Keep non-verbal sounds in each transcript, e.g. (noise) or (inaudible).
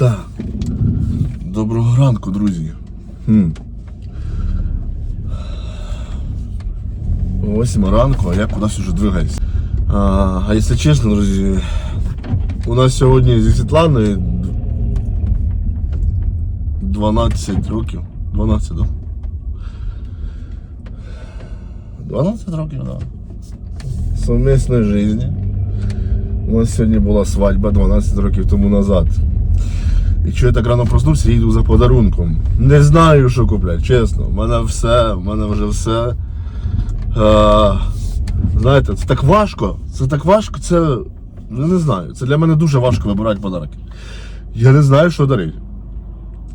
Так. Доброго ранку, друзі. Хм. Восьма ранку, а я кудись уже двигаюсь. А, а якщо чесно, друзі, у нас сьогодні зі Світланою 12 років. 12, так? 12 років. Да. Совмісної житті. У нас сьогодні була свадьба 12 років тому назад. І що я так рано проснувся, їду за подарунком. Не знаю, що купляти, чесно. У мене все, в мене вже все. А, знаєте, це так важко. Це так важко, це. Ну не знаю. Це для мене дуже важко вибирати подарки. Я не знаю, що дарити.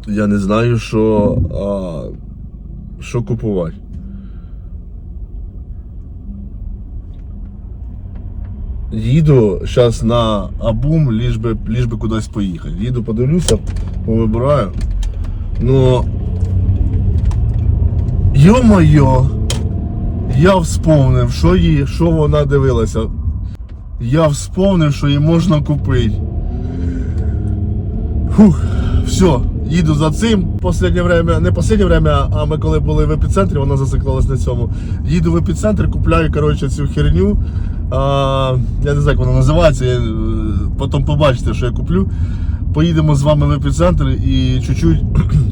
Я не знаю, що, а, що купувати. Їду зараз на Абум, ліж би, ліж би кудись поїхати. Їду, подивлюся, повибираю. Ну. Йо-моє! Я вспомнив, що її, що вона дивилася. Я вспомнив, що її можна купити. Фух, все, їду за цим. Последнє время, не последнє время, а ми коли були в епіцентрі, вона зациклилась на цьому. Їду в епіцентр, купляю коротше, цю херню. А, я не знаю, як вона називається. Я, е, потім побачите, що я куплю. Поїдемо з вами в епіцентр і чуть-чуть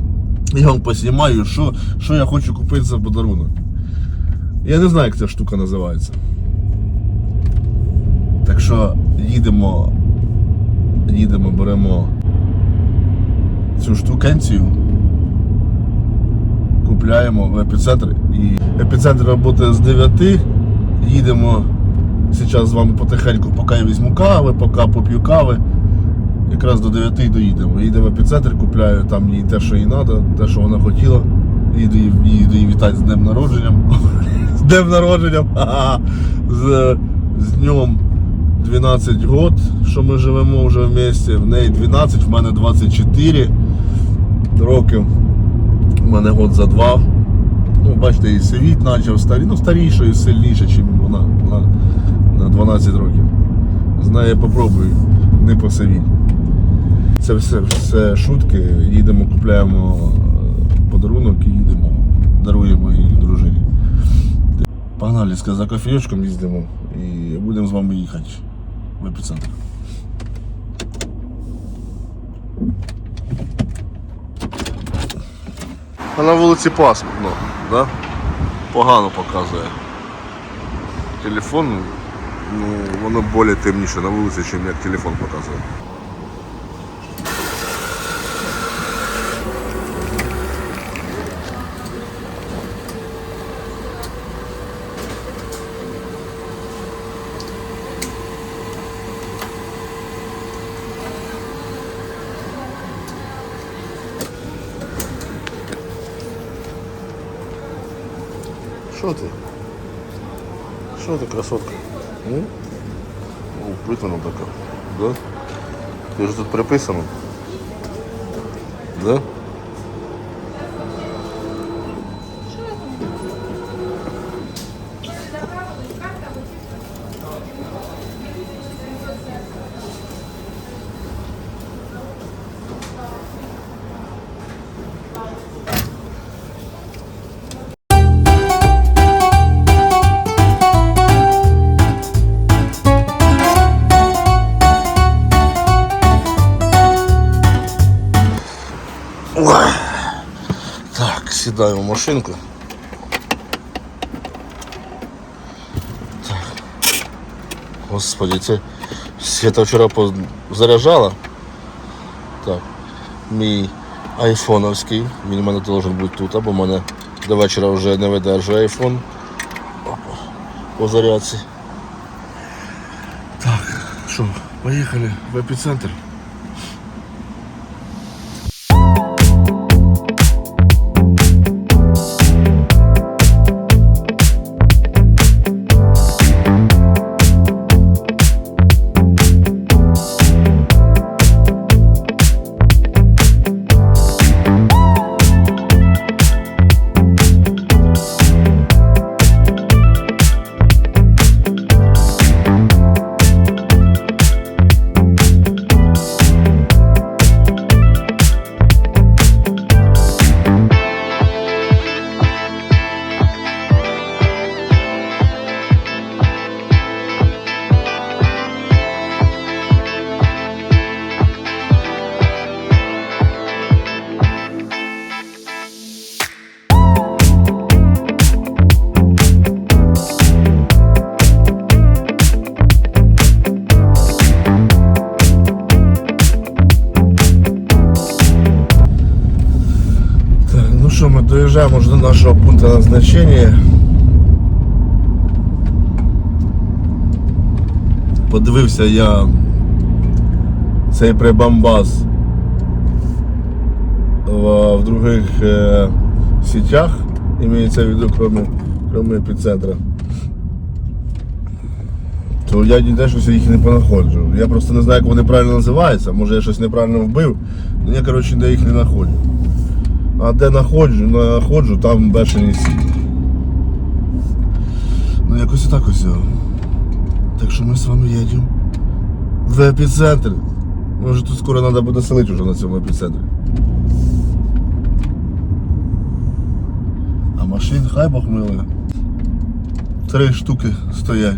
(clears throat) я вам поснімаю, що, що я хочу купити за подарунок. Я не знаю, як ця штука називається. Так що їдемо, їдемо, беремо цю штукенцію, купляємо в епіцентр. І епіцентр працює з 9, їдемо зараз з вами потихеньку, поки я візьму кави, поки поп'ю кави. Якраз до 9 доїдемо. Їдемо в епіцентр, купляю там їй те, що їй треба, те, що вона хотіла. Їду її, вітати з днем народженням. (laughs) З днем народженням. (laughs) З, з днем 12 год, що ми живемо вже в місті. В неї 12, в мене 24 років. У мене год за два. Ну, бачите, і світ почав старі, ну старіше і сильніше, ніж 12 років. З нею попробую не посивіть. Це все, все шутки. Їдемо, купляємо е, подарунок і їдемо, даруємо її дружині. Погнали, за кофеечком їздимо і будемо з вами їхати в епіцентр. А на вулиці пасмурно, да? погано показує. Телефон, ну, воно більш темніше на вулиці, ніж як телефон показує. Що ти? Що ти, красотка? М? О, Притвана така. Да? Ти ж тут приписано? Да? Так, сідаю в машинку. Так. Господи, це Свята вчора заряджала. Так. Мій айфоновський. Він у мене должен бути тут, бо в мене до вечора вже не видержує айфон. Опа. По зарядці. Так, що, поїхали в епіцентр. Доїжджаємо вже до нашого пункту назначення. Подивився я цей прибамбас в, в других е, сетях, имеется в виду, кроме, кроме епіцентра. То я ніде щось їх не понаходжу. Я просто не знаю, як вони правильно називаються. Може я щось неправильно вбив. Ну, Я, коротше, де їх не знаходжу. А де знаходжу, знаходжу, там бешені сіті. Ну якось отак ось. Так що ми з вами їдемо в епіцентр. Може тут скоро треба буде селити вже на цьому епіцентрі. А машин хай Бог милує. Три штуки стоять.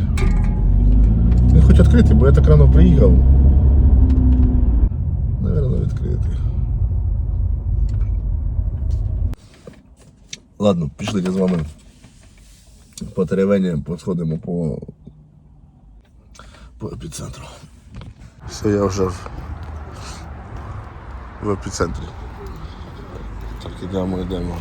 Він хоч відкритий, бо я так рано приїхав. Ладно, пішли з вами по теревені, посходимо по, по епіцентру. Все, я вже в, в епіцентрі. Так, ідемо, йдемо.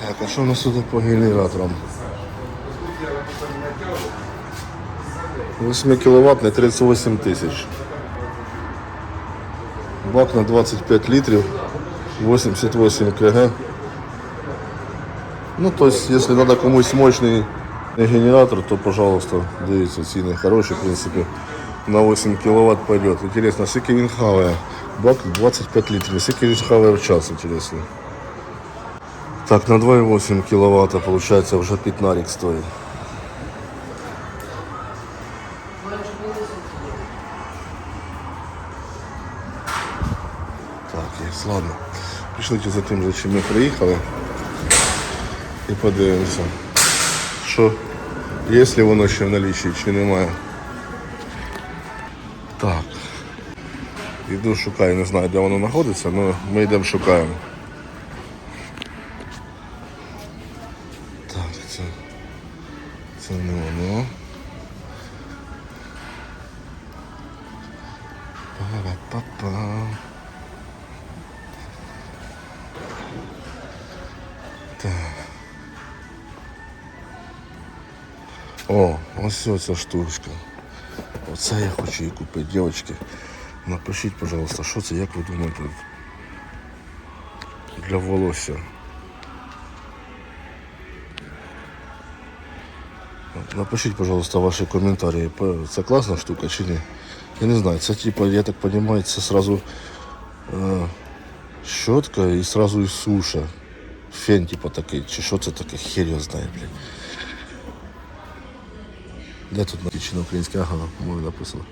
Так, а що у нас тут по генераторам? 8 кВт 38 тисяч. Бак на 25 літрів, 88 кг. Ну, то есть, если надо комусь мощный генератор, то, пожалуйста, дивіться, ціни хороші, в принципі, на 8 кВт пойдет. Интересно, скільки він хаває? Бак 25 літрів, скільки він хаває в час, интересно. Так, на 2,8 кВт, получается, уже пятнарик стоит. Пішли за тим, за чим ми приїхали. І подивимося, що є ли воно ще в налічі чи немає. Так. Іду шукаю, не знаю, де воно знаходиться, але ми йдемо шукаємо. Так, це, це не воно. Па-ра-па-па. О, ось ця штучка. Оце я хочу її купити. Дівчатки, напишіть, пожалуйста, що це, як ви думаєте? Для волосся. Напишіть, пожалуйста, ваші коментарі. П- Це класна штука чи ні? Я не знаю, це типа, я так розумію, це сразу е, щотка і сразу і суша. Фен, типа такий, чи що це таке, хер його знає, блін. Де тут написано українське? Ага, мови написано.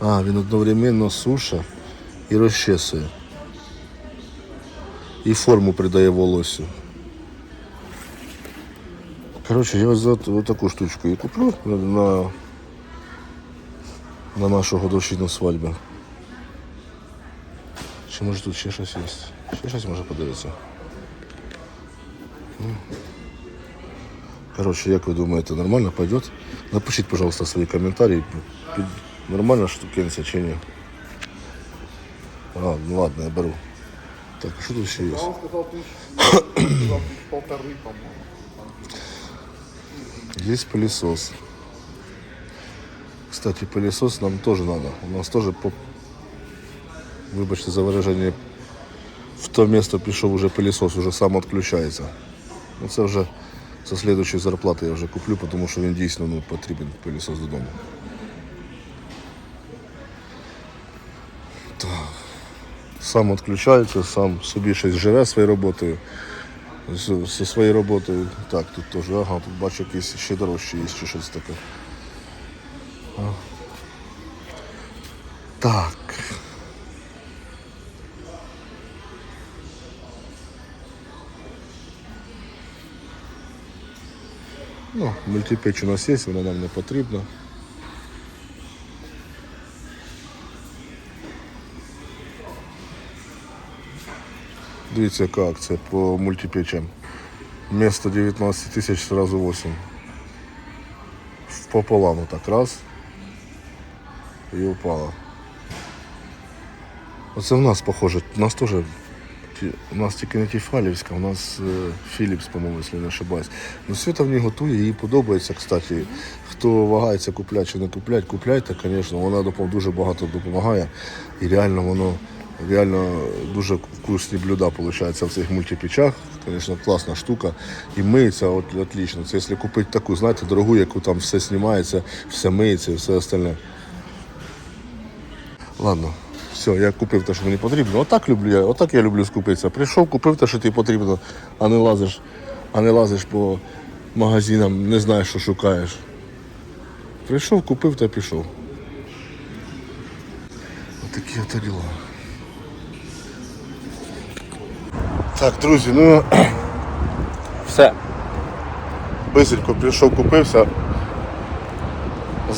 А, він одновременно суша і розчесує. І форму придає волосю. Коротше, я ось таку штучку і куплю на, на, на нашу годовщину свадьби. Чи може тут ще щось є? Ще щось може подивитися. Короче, як ви думаєте, нормально пойдет? Напишіть, пожалуйста, свої коментарі. Під- Нормально штукенця чи ні? А, ну ладно, я беру. Так, а що тут ще є? Он сказал тысяч, сказал тысяч полторы, по-моему. Є пылесос. Кстати, пылесос нам тоже надо. У нас тоже по... Вибачте за вираження. В то место пішов уже пылесос, уже сам відключається. Ну це вже со слідчої зарплати я вже куплю, тому що він дійсно ну, потрібен пилісос додому. Так. Сам відключається, сам собі щось живе своєю роботою. Зі своєю роботою. Так, тут теж, ага, тут бачу якісь ще дорожчі є, чи щось таке. Так. Ну, мультипеч у нас є, вона нам не потрібна. Дивіться, яка акція по мультипечам. Вместо 19 тисяч сразу 8. пополам отак раз. І упала. Оце в нас похоже. У нас теж ті- у нас тільки не Тіфалівська, у нас е, Філіпс, по-моєму, якщо не ошибаюсь. Ну, Свята в ній готує, їй подобається, кстати. Хто вагається купляти чи не купляти, купляйте, звісно, вона дуже багато допомагає. І реально воно реально дуже вкусні блюда виходить в цих мультипічах. Звісно, класна штука. І миється от, отлично. Це якщо купити таку, знаєте, дорогу, яку там все знімається, все миється і все остальне. Ладно, все, я купив те, що мені потрібно. Отак люблю я, отак я люблю скупитися. Прийшов, купив те, що тобі потрібно, а не лазиш, а не лазиш по магазинам, не знаєш, що шукаєш. Прийшов, купив та пішов. Отакі ото діла. Так, друзі, ну все. Бисенько прийшов, купився.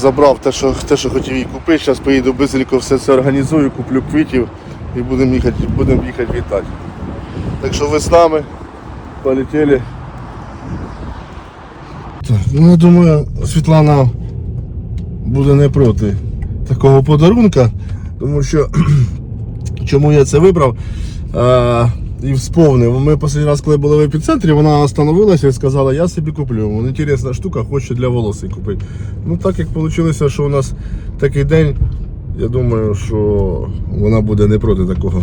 Забрав те, що, те, що хотів їй купити. Зараз поїду бисенько все це організую, куплю квітів і будемо їхати, будемо їхати вітати. Так що ви з нами полетіли. Так, ну я думаю, Світлана буде не проти такого подарунка, тому що (clears throat) чому я це вибрав і вспомнив. Ми останній раз, коли були в епіцентрі, вона остановилася і сказала, я собі куплю. Вон, Інтересна штука, хочу для волосся купити. Ну так як вийшло, що у нас такий день, я думаю, що вона буде не проти такого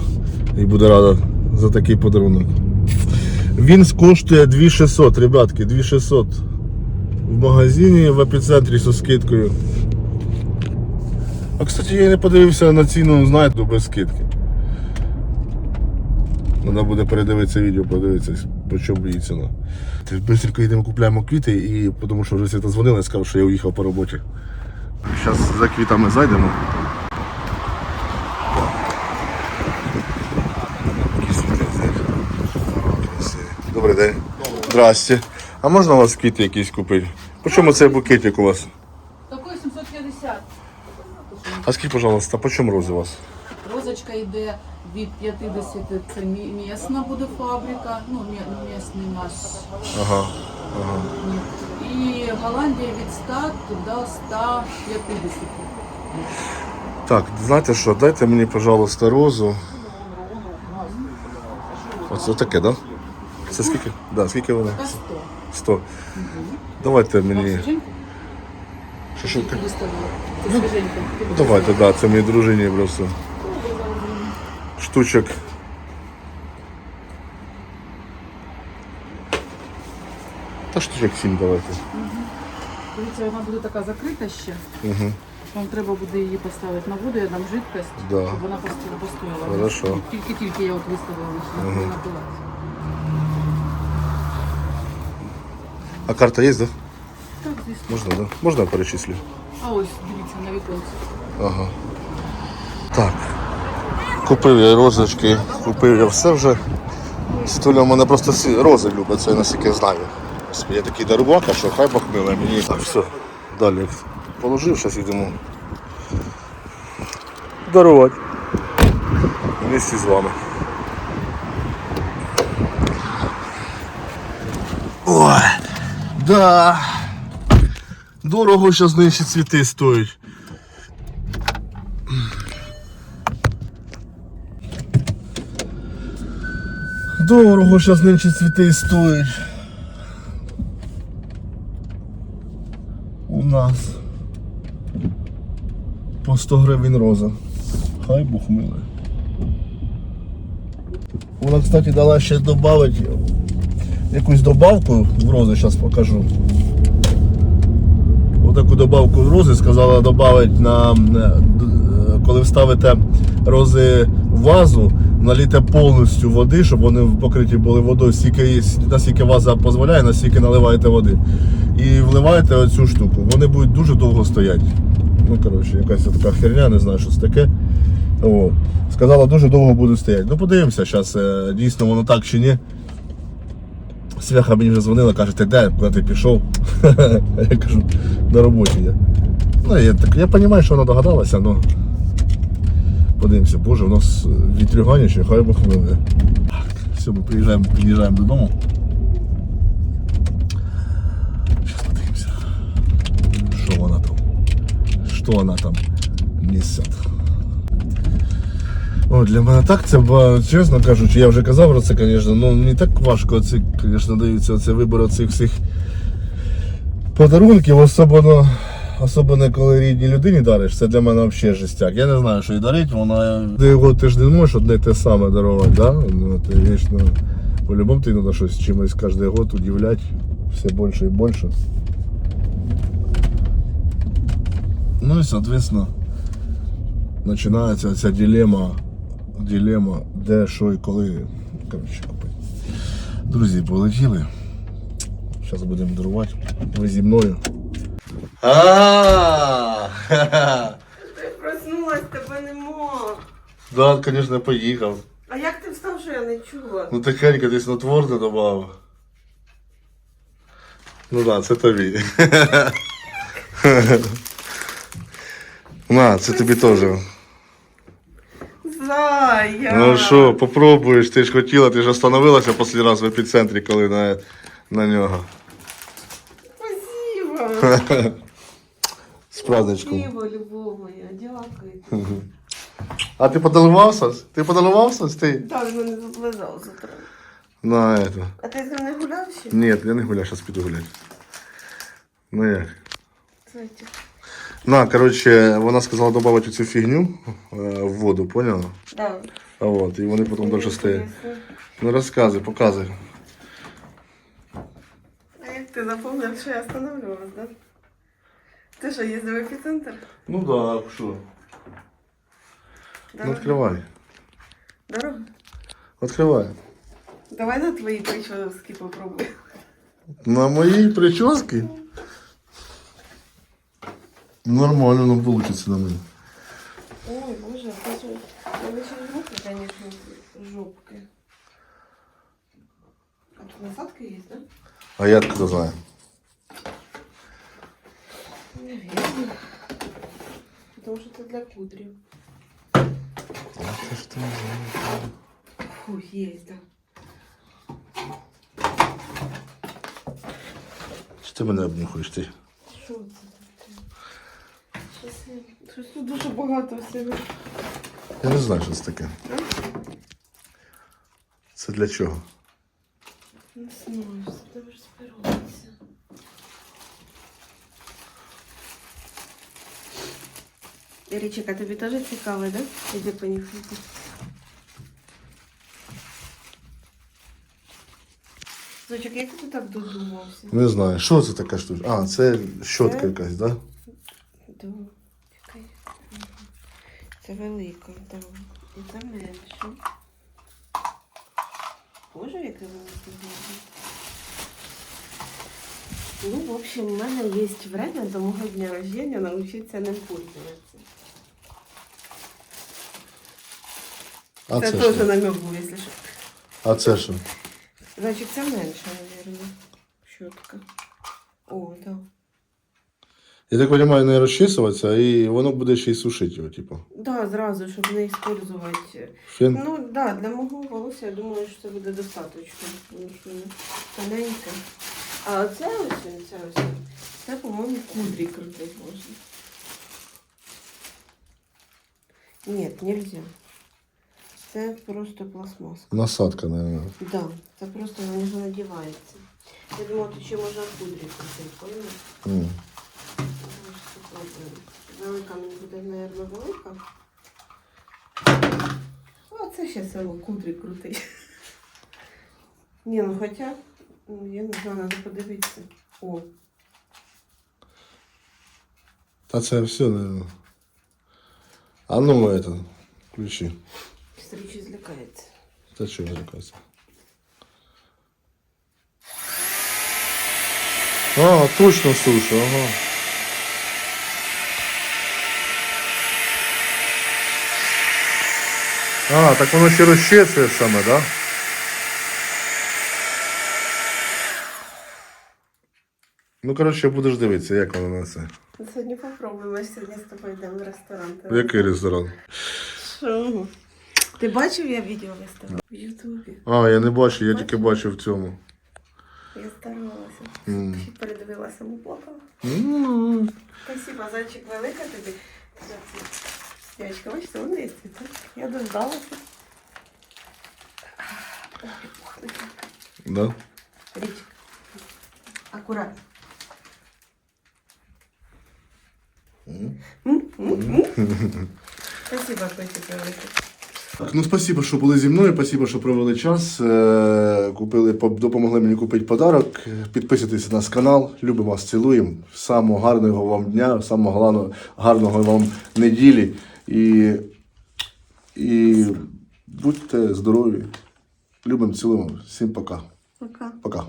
і буде рада за такий подарунок. Він коштує 2600, ребятки, 2600 в магазині в епіцентрі зі скидкою. А кстати, я не подивився на ціну, знаєте, без скидки. Треба буде передивитися відео, подивитися, по чому її ціна. Бистренько йдемо купляємо квіти і тому що вже Свята дзвонила і сказав, що я уїхав по роботі. Зараз за квітами зайдемо. Добрий день. Здрасте. А можна у вас квіти якісь купити? По чому цей букетик у вас? Такой 750. А скажіть, пожалуйста, по чому рози у вас? Розочка йде від 50, це мі- місна буде фабрика, ну мі- місний наш. Ага. ага. І Голландія від 100 до 150. Так, знаєте що, дайте мені, пожалуйста, розу. Оце таке, так? Да? Це скільки? Да, скільки вона? Та 100. 100. Давайте мені. Що, що? Ти свіженько. Давайте, да, це моїй дружині просто. Штучок. Та штучок 7 давайте. Дивіться, вона буде така закрита ще. Угу. Вам треба буде її поставити на воду, я дам жидкость, Да. щоб вона постояла. Хорошо. Тільки-тільки я от виставила, щоб вона напилася. А карта є, да? Так, звісно. Можна, да? Можна я перечислю? А ось, дивіться, на віконці. Ага. Так. Купив я розочки, купив я все вже. Стуля в мене просто рози любить, це я наскільки знаю. Я такий дарувака, що хай Бог мені. Так, все. Далі положив, зараз йдемо дарувати. Вместе з вами. Ой, да. Дорого зараз нинче цвіти стоять. Дорого зараз нинче цвіти стоять. У нас по 100 гривень роза. Хай Бог милує. Вона, кстати, дала ще додати якусь добавку в рози, зараз покажу. Отаку добавку в рози сказала додати на, на коли вставите рози в вазу, наліте повністю води, щоб вони покриті були водою, стільки, наскільки ваза дозволяє, настільки наливаєте води. І вливаєте оцю штуку. Вони будуть дуже довго стояти. Ну, коротше, якась така херня, не знаю, що це таке. От. Сказала, дуже довго будуть стояти. Ну, подивимося, зараз дійсно воно так чи ні. Свяха мені вже дзвонила, каже, ти де, куди ти пішов? (laughs) я кажу, на роботі я. Ну, я, так, я розумію, що вона догадалася, але подивимося, боже, у нас вітрюганіше, хай Бог. Так, все, ми приїжджаємо, під'їжджаємо додому. Зараз подивимося, що вона что она там несет. О, для мене так це, чесно кажучи, я вже казав про це, звісно, ну не так важко, це, звісно, даються це вибір цих всіх подарунків, особливо, особливо коли рідній людині дариш, це для мене взагалі жестяк. Я не знаю, що їй дарить, вона. Ти його ти ж не можеш одне те саме дарувати, да? Ну, ти вічно. По-любому тобі треба щось чимось кожен год удивляти все більше і більше. Ну і, соответственно, починається ця дилема, дилема, де, що і коли. Коротше, купити. Друзі, полетіли. Зараз будемо дарувати. Ви зі мною. А, Ти проснулась, тебе нема. Да, звісно, поїхав. А як ти встав, що я не чула? Ну тихенько ти снотворне додав. Ну да, це тобі. На, це тобі теж. Зая. Ну що, попробуєш, ти ж хотіла, ти ж остановилася останній раз в епіцентрі, коли на, на нього. Спасибо. (laughs) З праздничком. Спасибо, любов моя, дякую. А ти подаливався? Ти подаливався? Ти? Так, мене заплезав завтра. На это. А ти з ним не гуляв ще? Ні, я не гуляю, зараз піду гуляти. Ну як? Зайчик. На, коротше, вона сказала додати цю фігню е, в воду, поняла? Да. А от, і вони потім далі стоять. Ну розказуй, показуй. А як ти запомнив, що я останавливалась, да? Ти що, їздив в епіцентр? Ну да, а що? Ну Дорога? відкривай. Дорога? Відкривай. Давай на твої прически попробуй. На моїй прически? Нормально нам получится на мене. Ой, боже, це ж... Лише жопки, конечно, жопки. А тут насадка є, да? А я откуда знаю? Наверное. Потому что это для кудри. Фу, есть, да. Чи ти мене обнюхаєш ти? Що це таке? Щось, я- щось тут дуже багато всього. Я не знаю, що це таке. Це для чого? Не знаю, що там розбиратися. Річик, а тобі теж цікаво, да? Іди понюхайте. Зочок, як ти так додумався? Не знаю. Що це така штука? А, це щотка Це? якась, так? Да? Да, чекай. Мгм. Це велика, так. І це менше. Боже, яке велике гарне. Ну, в общем, у мене є время до мого дня рождения научиться ним пользуватися. А це теж що? намек був, якщо що. А це що? Значить, це менше, мабуть. Щотка. О, так. Я так розумію, не розчісуватися, і воно буде ще й сушити його, типу. Да, зразу, щоб не використовувати. Фен. Ну, да, для мого волосся, я думаю, що це буде достатньо. Тому що воно тоненьке. А оце ось, він, це ось, це, по-моєму, кудрі крутить можна. Ні, нельзя. Це просто пластмаска. Насадка, мабуть. Да, це просто на нього надівається. Я думала, тут ще можна кудрі крутити, поняла? Mm. Давай спробуємо. Велика мені буде, мабуть, велика. А це ще село кудрі крутить. Ні, ну хоча, ну, я не знаю, треба подивитися. О, Та це все, наверное. А ну это, включи. стрічі злякається. Та що злякайся? А, точно суша, ага. А, так воно ще розчесує саме, да? Ну, коротше, будеш дивитися, як воно на це. Сьогодні попробуємо, ми ж сьогодні з тобою йдемо в ресторан. В який ресторан? Що? Ти бачив, я відео виставила? В Ютубі. А, я не бачу, я тільки бачив в цьому. Я старалася. М. Ще передивила саму плакала. М. Спасибо, зайчик велика тобі. Дівчинка, бачите, вони є цвіти. Я дождалася. Ой, пухне. Да. Річка. Аккуратно. Спасибо. Так, ну спасибо, що були зі мною, спасибо, що провели час. Е, Купили, допомогли мені купити подарок. Підписуйтесь на наш канал. Любимо вас, цілуємо. Самого гарного вам дня, самого гарного, гарного вам неділі. І, і будьте здорові. Любимо, цілуємо. Всім пока. Пока. Пока.